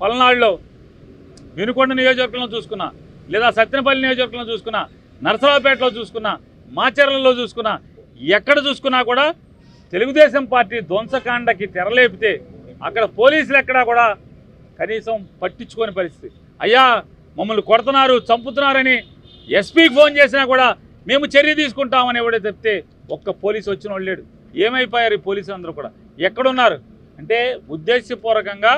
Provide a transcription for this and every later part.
పల్నాడులో వినుకొండ నియోజకవర్గంలో చూసుకున్నా లేదా సత్యనపల్లి నియోజకవర్గంలో చూసుకున్నా నరసరావుపేటలో చూసుకున్నా మాచర్లలో చూసుకున్నా ఎక్కడ చూసుకున్నా కూడా తెలుగుదేశం పార్టీ ధ్వంసకాండకి తెరలేపితే అక్కడ పోలీసులు ఎక్కడా కూడా కనీసం పట్టించుకోని పరిస్థితి. అయ్యా మమ్మల్ని కొడుతున్నారు చంపుతున్నారని ఎస్పీకి ఫోన్ చేసినా కూడా మేము చర్య తీసుకుంటామని ఎవడే చెప్తే ఒక్క పోలీసు వచ్చిన వాళ్ళు లేడు. ఏమైపోయారు ఈ పోలీసులు అందరూ కూడా? ఎక్కడున్నారు? అంటే ఉద్దేశపూర్వకంగా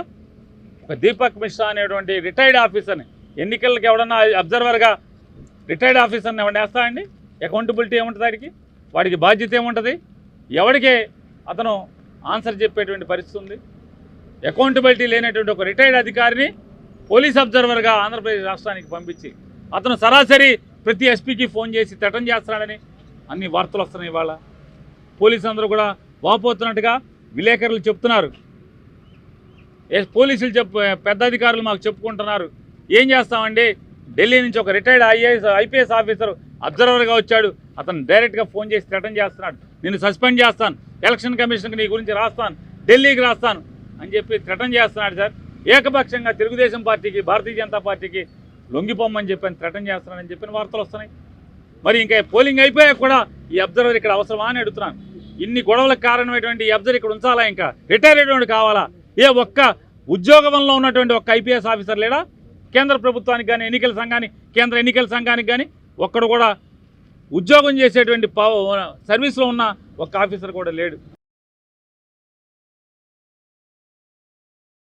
దీపక్ మిశ్రా అనేటువంటి రిటైర్డ్ ఆఫీసర్ని ఎన్నికలకు ఎవడన్నా అబ్జర్వర్గా రిటైర్డ్ ఆఫీసర్ని ఎవరిని వేస్తాడండి అకౌంటబిలిటీ ఏముంటుంది వాడికి? వాడికి బాధ్యత ఏముంటుంది? ఎవడికే అతను ఆన్సర్ చెప్పేటువంటి పరిస్థితి ఉంది? అకౌంటబిలిటీ లేనటువంటి ఒక రిటైర్డ్ అధికారిని పోలీస్ అబ్జర్వర్గా ఆంధ్రప్రదేశ్ రాష్ట్రానికి పంపించి అతను సరాసరి ప్రతి ఎస్పీకి ఫోన్ చేసి తటం చేస్తున్నాడని అన్ని వార్తలు వస్తున్నాయి ఇవాళ. పోలీసులు అందరూ కూడా వాపోతున్నట్టుగా విలేకరులు చెప్తున్నారు. పోలీసులు చెప్పు పెద్ద అధికారులు మాకు చెప్పుకుంటున్నారు. ఏం చేస్తామండి? ఢిల్లీ నుంచి ఒక రిటైర్డ్ ఐఏఎస్ ఐపీఎస్ ఆఫీసర్ అబ్జర్వర్గా వచ్చాడు. అతను డైరెక్ట్గా ఫోన్ చేసి రిటర్న్ చేస్తున్నాడు. నేను సస్పెండ్ చేస్తాను. ఎలక్షన్ కమిషన్కి నీ గురించి రాస్తాను. ఢిల్లీకి రాస్తాను అని చెప్పి థ్రెటన్ చేస్తున్నాడు సార్. ఏకపక్షంగా తెలుగుదేశం పార్టీకి భారతీయ జనతా పార్టీకి లొంగిపోమని చెప్పి థ్రెటన్ చేస్తున్నాడని చెప్పిన వార్తలు వస్తున్నాయి. మరి ఇంకా పోలింగ్ అయిపోయాక కూడా ఈ అబ్జర్వర్ ఇక్కడ అవసరమా అని అడుగుతున్నాను. ఇన్ని గొడవలకు కారణమైనటువంటి ఈ అబ్జర్వర్ ఇక్కడ ఉంచాలా ఇంకా? రిటైర్ అయ్యేటువంటి కావాలా? ఏ ఒక్క ఉద్యోగంలో ఉన్నటువంటి ఒక ఐపీఎస్ ఆఫీసర్ లేడా? కేంద్ర ప్రభుత్వానికి కానీ ఎన్నికల సంఘానికి కేంద్ర ఎన్నికల సంఘానికి కానీ ఒక్కడు కూడా ఉద్యోగం చేసేటువంటి పవ- సర్వీస్లో ఉన్న ఒక ఆఫీసర్ కూడా లేడు.